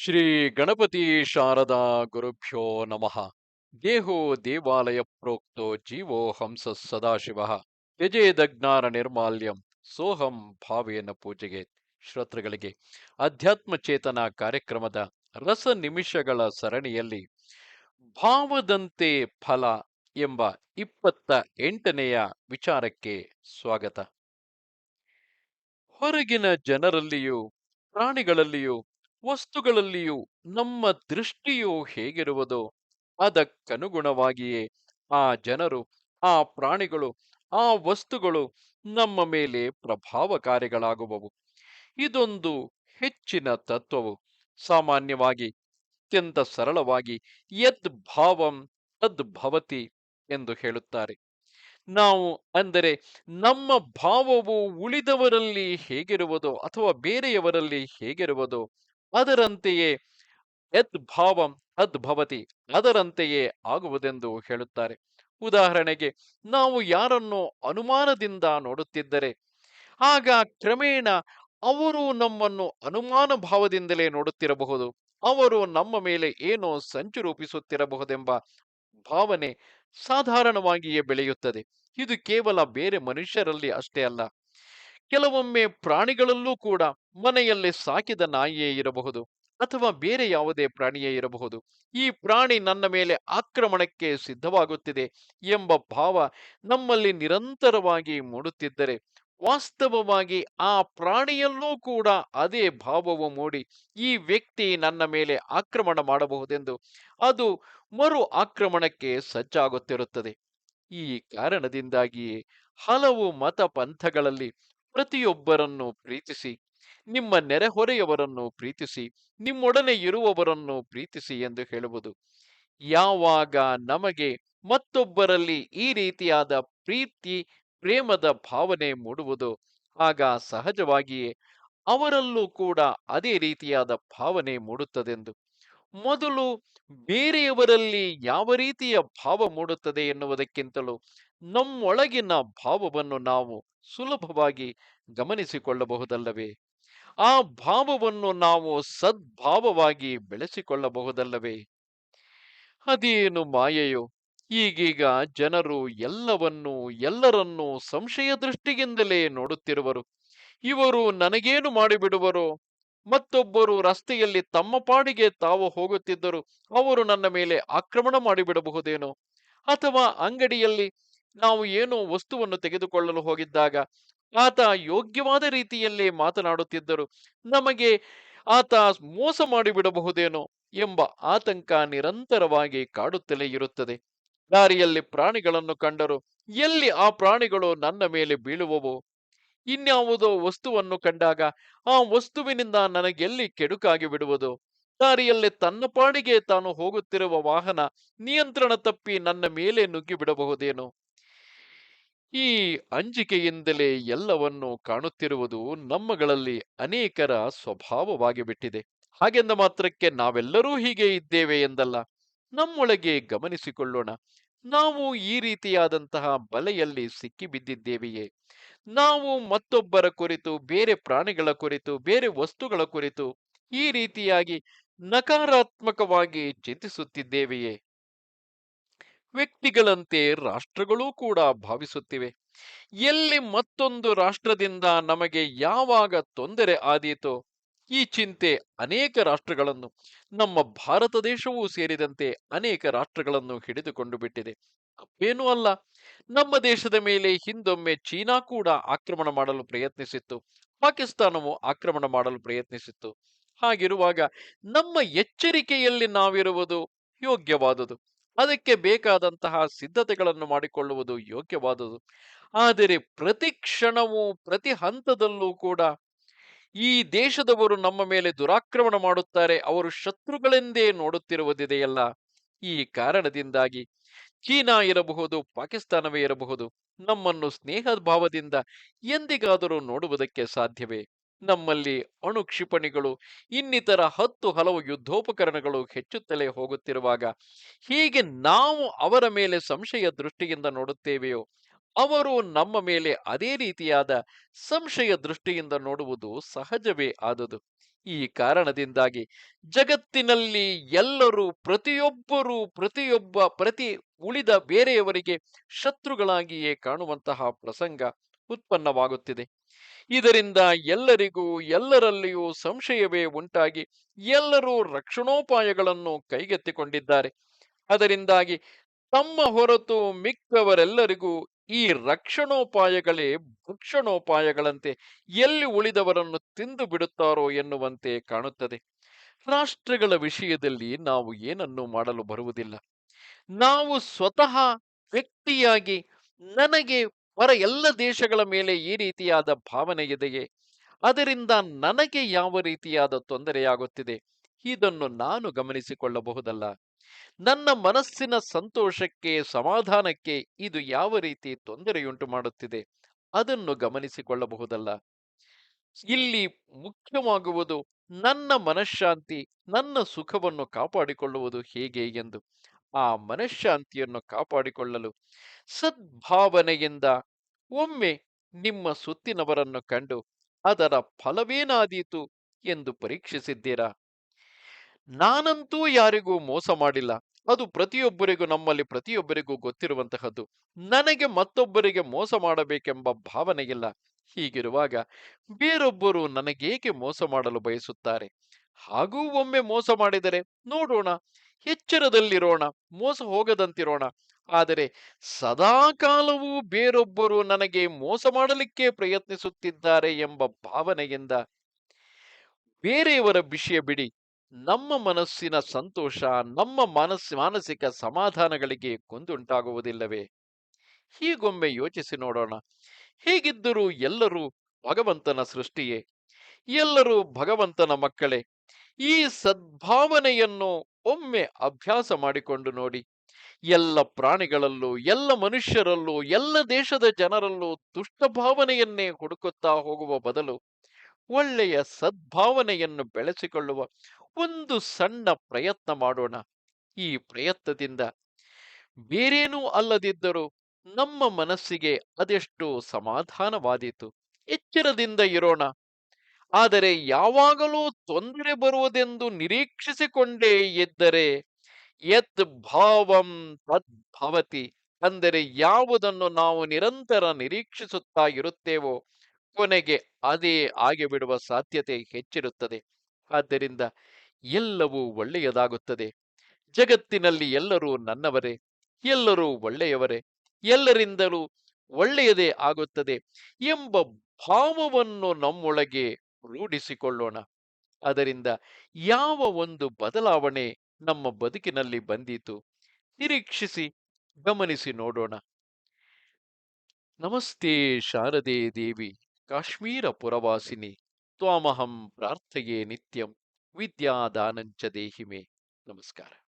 ಶ್ರೀ ಗಣಪತಿ ಶಾರದಾ ಗುರುಭ್ಯೋ ನಮಃ. ದೇಹೋ ದೇವಾಲಯ ಪ್ರೋಕ್ತೋ ಜೀವೋ ಹಂಸ ಸದಾಶಿವ. ಯಜೇದಜ್ಞಾನ ನಿರ್ಮಾಲ್ಯಂ ಸೋಹಂ ಭಾವೇನ ಪೂಜೆಗೆ. ಶ್ರೋತೃಗಳಿಗೆ, ಅಧ್ಯಾತ್ಮ ಚೇತನ ಕಾರ್ಯಕ್ರಮದ ರಸ ನಿಮಿಷಗಳ ಸರಣಿಯಲ್ಲಿ ಭಾವದಂತೆ ಫಲ ಎಂಬ ಇಪ್ಪತ್ತ ಎಂಟನೆಯ ವಿಚಾರಕ್ಕೆ ಸ್ವಾಗತ. ಹೊರಗಿನ ಜನರಲ್ಲಿಯೂ ಪ್ರಾಣಿಗಳಲ್ಲಿಯೂ ವಸ್ತುಗಳಲ್ಲಿಯೂ ನಮ್ಮ ದೃಷ್ಟಿಯು ಹೇಗಿರುವುದೋ ಅದಕ್ಕನುಗುಣವಾಗಿಯೇ ಆ ಜನರು, ಆ ಪ್ರಾಣಿಗಳು, ಆ ವಸ್ತುಗಳು ನಮ್ಮ ಮೇಲೆ ಪ್ರಭಾವಕಾರಿಗಳಾಗುವವು. ಇದೊಂದು ಹೆಚ್ಚಿನ ತತ್ವವು. ಸಾಮಾನ್ಯವಾಗಿ ಅತ್ಯಂತ ಸರಳವಾಗಿ ಯದ್ ಭಾವಂ ತದ್ ಭವತಿ ಎಂದು ಹೇಳುತ್ತಾರೆ. ನಾವು ಅಂದರೆ ನಮ್ಮ ಭಾವವು ಉಳಿದವರಲ್ಲಿ ಹೇಗಿರುವುದು ಅಥವಾ ಬೇರೆಯವರಲ್ಲಿ ಹೇಗಿರುವುದೋ ಅದರಂತೆಯೇ ಯದ್ಭಾವಂ ಭಾವಂ ತದ್ ಭವತಿ ಅದರಂತೆಯೇ ಆಗುವುದೆಂದು ಹೇಳುತ್ತಾರೆ. ಉದಾಹರಣೆಗೆ, ನಾವು ಯಾರನ್ನು ಅನುಮಾನದಿಂದ ನೋಡುತ್ತಿದ್ದರೆ, ಆಗ ಕ್ರಮೇಣ ಅವರು ನಮ್ಮನ್ನು ಅನುಮಾನ ಭಾವದಿಂದಲೇ ನೋಡುತ್ತಿರಬಹುದು. ಅವರು ನಮ್ಮ ಮೇಲೆ ಏನೋ ಸಂಚು ರೂಪಿಸುತ್ತಿರಬಹುದೆಂಬ ಭಾವನೆ ಸಾಧಾರಣವಾಗಿಯೇ ಬೆಳೆಯುತ್ತದೆ. ಇದು ಕೇವಲ ಬೇರೆ ಮನುಷ್ಯರಲ್ಲಿ ಅಷ್ಟೇ ಅಲ್ಲ. ಕೆಲವೊಮ್ಮೆ ಪ್ರಾಣಿಗಳಲ್ಲೂ ಕೂಡ ಮನೆಯಲ್ಲಿ ಸಾಕಿದ ನಾಯಿಯೇ ಇರಬಹುದು ಅಥವಾ ಬೇರೆ ಯಾವುದೇ ಪ್ರಾಣಿಯೇ ಇರಬಹುದು. ಈ ಪ್ರಾಣಿ ನನ್ನ ಮೇಲೆ ಆಕ್ರಮಣಕ್ಕೆ ಸಿದ್ಧವಾಗುತ್ತಿದೆ ಎಂಬ ಭಾವ ನಮ್ಮಲ್ಲಿ ನಿರಂತರವಾಗಿ ಮೂಡುತ್ತಿದ್ದರೆ ವಾಸ್ತವವಾಗಿ ಆ ಪ್ರಾಣಿಯಲ್ಲೂ ಕೂಡ ಅದೇ ಭಾವವು ಮೂಡಿ ಈ ವ್ಯಕ್ತಿ ನನ್ನ ಮೇಲೆ ಆಕ್ರಮಣ ಮಾಡಬಹುದೆಂದು ಅದು ಮರು ಆಕ್ರಮಣಕ್ಕೆ ಸಜ್ಜಾಗುತ್ತಿರುತ್ತದೆ. ಈ ಕಾರಣದಿಂದಾಗಿಯೇ ಹಲವು ಮತ ಪಂಥಗಳಲ್ಲಿ ಪ್ರತಿಯೊಬ್ಬರನ್ನು ಪ್ರೀತಿಸಿ, ನಿಮ್ಮ ನೆರೆಹೊರೆಯವರನ್ನು ಪ್ರೀತಿಸಿ, ನಿಮ್ಮೊಡನೆ ಇರುವವರನ್ನು ಪ್ರೀತಿಸಿ ಎಂದು ಹೇಳುವುದು. ಯಾವಾಗ ನಮಗೆ ಮತ್ತೊಬ್ಬರಲ್ಲಿ ಈ ರೀತಿಯಾದ ಪ್ರೀತಿ, ಪ್ರೇಮದ ಭಾವನೆ ಮೂಡುವುದು, ಆಗ ಸಹಜವಾಗಿಯೇ ಅವರಲ್ಲೂ ಕೂಡ ಅದೇ ರೀತಿಯಾದ ಭಾವನೆ ಮೂಡುತ್ತದೆಂದು. ಮೊದಲು ಬೇರೆಯವರಲ್ಲಿ ಯಾವ ರೀತಿಯ ಭಾವ ಮೂಡುತ್ತದೆ ಎನ್ನುವುದಕ್ಕಿಂತಲೂ ನಮ್ಮೊಳಗಿನ ಭಾವವನ್ನು ನಾವು ಸುಲಭವಾಗಿ ಗಮನಿಸಿಕೊಳ್ಳಬಹುದಲ್ಲವೇ? ಆ ಭಾವವನ್ನು ನಾವು ಸದ್ಭಾವವಾಗಿ ಬೆಳೆಸಿಕೊಳ್ಳಬಹುದಲ್ಲವೇ? ಅದೇನು ಮಾಯೆಯೋ? ಈಗೀಗ ಜನರು ಎಲ್ಲವನ್ನೂ, ಎಲ್ಲರನ್ನೂ ಸಂಶಯ ದೃಷ್ಟಿಯಿಂದಲೇ ನೋಡುತ್ತಿರುವರು. ಇವರು ನನಗೇನು ಮಾಡಿಬಿಡುವರು? ಮತ್ತೊಬ್ಬರು ರಸ್ತೆಯಲ್ಲಿ ತಮ್ಮ ಪಾಡಿಗೆ ತಾವು ಹೋಗುತ್ತಿದ್ದರು ಅವರು ನನ್ನ ಮೇಲೆ ಆಕ್ರಮಣ ಮಾಡಿಬಿಡಬಹುದೇನೋ? ಅಥವಾ ಅಂಗಡಿಯಲ್ಲಿ ನಾವು ಏನೋ ವಸ್ತುವನ್ನು ತೆಗೆದುಕೊಳ್ಳಲು ಹೋಗಿದ್ದಾಗ ಆತ ಯೋಗ್ಯವಾದ ರೀತಿಯಲ್ಲೇ ಮಾತನಾಡುತ್ತಿದ್ದರು. ನಮಗೆ ಆತ ಮೋಸ ಮಾಡಿಬಿಡಬಹುದೇನೋ ಎಂಬ ಆತಂಕ ನಿರಂತರವಾಗಿ ಕಾಡುತ್ತಲೇ ಇರುತ್ತದೆ. ದಾರಿಯಲ್ಲಿ ಪ್ರಾಣಿಗಳನ್ನು ಕಂಡರು, ಎಲ್ಲಿ ಆ ಪ್ರಾಣಿಗಳು ನನ್ನ ಮೇಲೆ ಬೀಳುವವು? ಇನ್ಯಾವುದೋ ವಸ್ತುವನ್ನು ಕಂಡಾಗ ಆ ವಸ್ತುವಿನಿಂದ ನನಗೆಲ್ಲಿ ಕೆಡುಕಾಗಿ ಬಿಡುವುದು? ದಾರಿಯಲ್ಲಿ ತನ್ನ ಪಾಡಿಗೆ ತಾನು ಹೋಗುತ್ತಿರುವ ವಾಹನ ನಿಯಂತ್ರಣ ತಪ್ಪಿ ನನ್ನ ಮೇಲೆ ನುಗ್ಗಿ ಬಿಡಬಹುದೇನೋ ಈ ಅಂಜಿಕೆಯಿಂದಲೇ ಎಲ್ಲವನ್ನು ಕಾಣುತ್ತಿರುವುದು ನಮ್ಮಗಳಲ್ಲಿ ಅನೇಕರ ಸ್ವಭಾವವಾಗಿ ಬಿಟ್ಟಿದೆ. ಹಾಗೆಂದ ಮಾತ್ರಕ್ಕೆ ನಾವೆಲ್ಲರೂ ಹೀಗೆ ಇದ್ದೇವೆ ಎಂದಲ್ಲ, ನಮ್ಮೊಳಗೆ ಗಮನಿಸಿಕೊಳ್ಳೋಣ. ನಾವು ಈ ರೀತಿಯಾದಂತಹ ಬಲೆಯಲ್ಲಿ ಸಿಕ್ಕಿಬಿದ್ದಿದ್ದೇವೆಯೇ? ನಾವು ಮತ್ತೊಬ್ಬರ ಕುರಿತು, ಬೇರೆ ಪ್ರಾಣಿಗಳ ಕುರಿತು, ಬೇರೆ ವಸ್ತುಗಳ ಕುರಿತು ಈ ರೀತಿಯಾಗಿ ನಕಾರಾತ್ಮಕವಾಗಿ ಚಿಂತಿಸುತ್ತಿದ್ದೇವೆಯೇ? ವ್ಯಕ್ತಿಗಳಂತೆ ರಾಷ್ಟ್ರಗಳೂ ಕೂಡ ಭಾವಿಸುತ್ತಿವೆ. ಎಲ್ಲಿ ಮತ್ತೊಂದು ರಾಷ್ಟ್ರದಿಂದ ನಮಗೆ ಯಾವಾಗ ತೊಂದರೆ ಆದೀತೋ ಈ ಚಿಂತೆ ಅನೇಕ ರಾಷ್ಟ್ರಗಳನ್ನು, ನಮ್ಮ ಭಾರತ ದೇಶವೂ ಸೇರಿದಂತೆ ಅನೇಕ ರಾಷ್ಟ್ರಗಳನ್ನು ಹಿಡಿದುಕೊಂಡು ಬಿಟ್ಟಿದೆ. ತಪ್ಪೇನೂ ಅಲ್ಲ, ನಮ್ಮ ದೇಶದ ಮೇಲೆ ಹಿಂದೊಮ್ಮೆ ಚೀನಾ ಕೂಡ ಆಕ್ರಮಣ ಮಾಡಲು ಪ್ರಯತ್ನಿಸಿತ್ತು. ಪಾಕಿಸ್ತಾನವು ಆಕ್ರಮಣ ಮಾಡಲು ಪ್ರಯತ್ನಿಸಿತ್ತು. ಹಾಗಿರುವಾಗ ನಮ್ಮ ಎಚ್ಚರಿಕೆಯಲ್ಲಿ ನಾವಿರುವುದು ಯೋಗ್ಯವಾದುದು. ಅದಕ್ಕೆ ಬೇಕಾದಂತಹ ಸಿದ್ಧತೆಗಳನ್ನು ಮಾಡಿಕೊಳ್ಳುವುದು ಯೋಗ್ಯವಾದುದು. ಆದರೆ ಪ್ರತಿ ಕ್ಷಣವೂ, ಪ್ರತಿ ಹಂತದಲ್ಲೂ ಕೂಡ ಈ ದೇಶದವರು ನಮ್ಮ ಮೇಲೆ ದುರಾಕ್ರಮಣ ಮಾಡುತ್ತಾರೆ, ಅವರು ಶತ್ರುಗಳೆಂದೇ ನೋಡುತ್ತಿರುವುದಿದೆಯಲ್ಲ. ಈ ಕಾರಣದಿಂದಾಗಿ ಚೀನಾ ಇರಬಹುದು, ಪಾಕಿಸ್ತಾನವೇ ಇರಬಹುದು, ನಮ್ಮನ್ನು ಸ್ನೇಹ ಭಾವದಿಂದ ಎಂದಿಗಾದರೂ ನೋಡುವುದಕ್ಕೆ ಸಾಧ್ಯವೇ? ನಮ್ಮಲ್ಲಿ ಅಣು ಕ್ಷಿಪಣಿಗಳು ಇನ್ನಿತರ ಹತ್ತು ಹಲವು ಯುದ್ಧೋಪಕರಣಗಳು ಹೆಚ್ಚುತ್ತಲೇ ಹೋಗುತ್ತಿರುವಾಗ ಹೀಗೆ ನಾವು ಅವರ ಮೇಲೆ ಸಂಶಯ ದೃಷ್ಟಿಯಿಂದ ನೋಡುತ್ತೇವೆಯೋ, ಅವರು ನಮ್ಮ ಮೇಲೆ ಅದೇ ರೀತಿಯಾದ ಸಂಶಯ ದೃಷ್ಟಿಯಿಂದ ನೋಡುವುದು ಸಹಜವೇ ಆದುದು. ಈ ಕಾರಣದಿಂದಾಗಿ ಜಗತ್ತಿನಲ್ಲಿ ಎಲ್ಲರೂ ಪ್ರತಿಯೊಬ್ಬರೂ ಪ್ರತಿಯೊಬ್ಬ, ಪ್ರತಿ ಉಳಿದ ಬೇರೆಯವರಿಗೆ ಶತ್ರುಗಳಾಗಿಯೇ ಕಾಣುವಂತಹ ಪ್ರಸಂಗ ಉತ್ಪನ್ನವಾಗುತ್ತಿದೆ. ಇದರಿಂದ ಎಲ್ಲರಿಗೂ ಎಲ್ಲರಲ್ಲಿಯೂ ಸಂಶಯವೇ ಉಂಟಾಗಿ ಎಲ್ಲರೂ ರಕ್ಷಣೋಪಾಯಗಳನ್ನು ಕೈಗೆತ್ತಿಕೊಂಡಿದ್ದಾರೆ. ಅದರಿಂದಾಗಿ ತಮ್ಮ ಹೊರತು ಮಿಕ್ಕವರೆಲ್ಲರಿಗೂ ಈ ರಕ್ಷಣೋಪಾಯಗಳೇ ಭಕ್ಷಣೋಪಾಯಗಳಂತೆ ಎಲ್ಲಿ ಉಳಿದವರನ್ನು ತಿಂದು ಬಿಡುತ್ತಾರೋ ಎನ್ನುವಂತೆ ಕಾಣುತ್ತದೆ. ರಾಷ್ಟ್ರಗಳ ವಿಷಯದಲ್ಲಿ ನಾವು ಏನನ್ನು ಮಾಡಲು ಬರುವುದಿಲ್ಲ. ನಾವು ಸ್ವತಃ ವ್ಯಕ್ತಿಯಾಗಿ ನನಗೆ ಹೊರ ಎಲ್ಲ ದೇಶಗಳ ಮೇಲೆ ಈ ರೀತಿಯಾದ ಭಾವನೆ ಇದೆಯೇ? ಅದರಿಂದ ನನಗೆ ಯಾವ ರೀತಿಯಾದ ತೊಂದರೆಯಾಗುತ್ತಿದೆ? ಇದನ್ನು ನಾನು ಗಮನಿಸಿಕೊಳ್ಳಬಹುದಲ್ಲ. ನನ್ನ ಮನಸ್ಸಿನ ಸಂತೋಷಕ್ಕೆ, ಸಮಾಧಾನಕ್ಕೆ ಇದು ಯಾವ ರೀತಿ ತೊಂದರೆಯುಂಟು ಮಾಡುತ್ತಿದೆ? ಅದನ್ನು ಗಮನಿಸಿಕೊಳ್ಳಬಹುದಲ್ಲ. ಇಲ್ಲಿ ಮುಖ್ಯವಾಗುವುದು ನನ್ನ ಮನಃಶಾಂತಿ, ನನ್ನ ಸುಖವನ್ನು ಕಾಪಾಡಿಕೊಳ್ಳುವುದು ಹೇಗೆ ಎಂದು. ಆ ಮನಃಶಾಂತಿಯನ್ನು ಕಾಪಾಡಿಕೊಳ್ಳಲು ಸದ್ಭಾವನೆಯಿಂದ ಒಮ್ಮೆ ನಿಮ್ಮ ಸುತ್ತಿನವರನ್ನು ಕಂಡು ಅದರ ಫಲವೇನಾದೀತು ಎಂದು ಪರೀಕ್ಷಿಸಿದ್ದೀರಾ? ನಾನಂತೂ ಯಾರಿಗೂ ಮೋಸ ಮಾಡಿಲ್ಲ. ಅದು ಪ್ರತಿಯೊಬ್ಬರಿಗೂ ನಮ್ಮಲ್ಲಿ ಪ್ರತಿಯೊಬ್ಬರಿಗೂ ಗೊತ್ತಿರುವಂತಹದ್ದು. ನನಗೆ ಮತ್ತೊಬ್ಬರಿಗೆ ಮೋಸ ಮಾಡಬೇಕೆಂಬ ಭಾವನೆ ಇಲ್ಲ ಹೀಗಿರುವಾಗ ಬೇರೊಬ್ಬರು ನನಗೇಕೆ ಮೋಸ ಮಾಡಲು ಬಯಸುತ್ತಾರೆ? ಹಾಗೂ ಒಮ್ಮೆ ಮೋಸ ಮಾಡಿದರೆ ನೋಡೋಣ. ಎಚ್ಚರದಲ್ಲಿರೋಣ, ಮೋಸ ಹೋಗದಂತಿರೋಣ. ಆದರೆ ಸದಾಕಾಲವೂ ಬೇರೊಬ್ಬರು ನನಗೆ ಮೋಸ ಮಾಡಲಿಕ್ಕೆ ಪ್ರಯತ್ನಿಸುತ್ತಿದ್ದಾರೆ ಎಂಬ ಭಾವನೆಯಿಂದ ಬೇರೆಯವರ ವಿಷಯ ಬಿಡಿ. ನಮ್ಮ ಮನಸ್ಸಿನ ಸಂತೋಷ, ನಮ್ಮ ಮನಸ್ ಮಾನಸಿಕ ಸಮಾಧಾನಗಳಿಗೆ ಕೊಂದುಂಟಾಗುವುದಿಲ್ಲವೇ? ಹೀಗೊಮ್ಮೆ ಯೋಚಿಸಿ ನೋಡೋಣ. ಹೀಗಿದ್ದರೂ ಎಲ್ಲರೂ ಭಗವಂತನ ಸೃಷ್ಟಿಯೇ. ಎಲ್ಲರೂ ಭಗವಂತನ ಮಕ್ಕಳೇ. ಈ ಸದ್ಭಾವನೆಯನ್ನು ಒಮ್ಮೆ ಅಭ್ಯಾಸ ಮಾಡಿಕೊಂಡು ನೋಡಿ, ಎಲ್ಲ ಪ್ರಾಣಿಗಳಲ್ಲೂ, ಎಲ್ಲ ಮನುಷ್ಯರಲ್ಲೂ, ಎಲ್ಲ ದೇಶದ ಜನರಲ್ಲೂ ದುಷ್ಟ ಭಾವನೆಯನ್ನೇ ಹುಡುಕುತ್ತಾ ಹೋಗುವ ಬದಲು ಒಳ್ಳೆಯ ಸದ್ಭಾವನೆಯನ್ನು ಬೆಳೆಸಿಕೊಳ್ಳುವ ಒಂದು ಸಣ್ಣ ಪ್ರಯತ್ನ ಮಾಡೋಣ. ಈ ಪ್ರಯತ್ನದಿಂದ ಬೇರೇನೂ ಅಲ್ಲದಿದ್ದರೂ ನಮ್ಮ ಮನಸ್ಸಿಗೆ ಅದೆಷ್ಟು ಸಮಾಧಾನವಾದೀತು. ಎಚ್ಚರದಿಂದ ಇರೋಣ. ಆದರೆ ಯಾವಾಗಲೂ ತೊಂದರೆ ಬರುವುದೆಂದು ನಿರೀಕ್ಷಿಸಿಕೊಂಡೇ ಇದ್ದರೆ ಯತ್ ಭಾವಂ ತದ್ಭವತಿ ಅಂದರೆ ಯಾವುದನ್ನು ನಾವು ನಿರಂತರ ನಿರೀಕ್ಷಿಸುತ್ತಾ ಇರುತ್ತೇವೋ ಕೊನೆಗೆ ಅದೇ ಆಗಿಬಿಡುವ ಸಾಧ್ಯತೆ ಹೆಚ್ಚಿರುತ್ತದೆ. ಆದ್ದರಿಂದ ಎಲ್ಲವೂ ಒಳ್ಳೆಯದಾಗುತ್ತದೆ. ಜಗತ್ತಿನಲ್ಲಿ ಎಲ್ಲರೂ ನನ್ನವರೇ, ಎಲ್ಲರೂ ಒಳ್ಳೆಯವರೇ, ಎಲ್ಲರಿಂದಲೂ ಒಳ್ಳೆಯದೇ ಆಗುತ್ತದೆ ಎಂಬ ಭಾವವನ್ನು ನಮ್ಮೊಳಗೆ ರೂಢಿಸಿಕೊಳ್ಳೋಣ. ಅದರಿಂದ ಯಾವ ಒಂದು ಬದಲಾವಣೆ ನಮ್ಮ ಬದುಕಿನಲ್ಲಿ ಬಂದಿತು ನಿರೀಕ್ಷಿಸಿ ಗಮನಿಸಿ ನೋಡೋಣ. ನಮಸ್ತೆ ಶಾರದೆ ದೇವಿ, ಕಾಶ್ಮೀರ ಪುರವಾಸಿನಿ, ತ್ವಾಮಹಂ ಪ್ರಾರ್ಥೆಯೇ ನಿತ್ಯಂ, ವಿದ್ಯಾದಾನಂಚ ದೇಹಿಮೆ. ನಮಸ್ಕಾರ.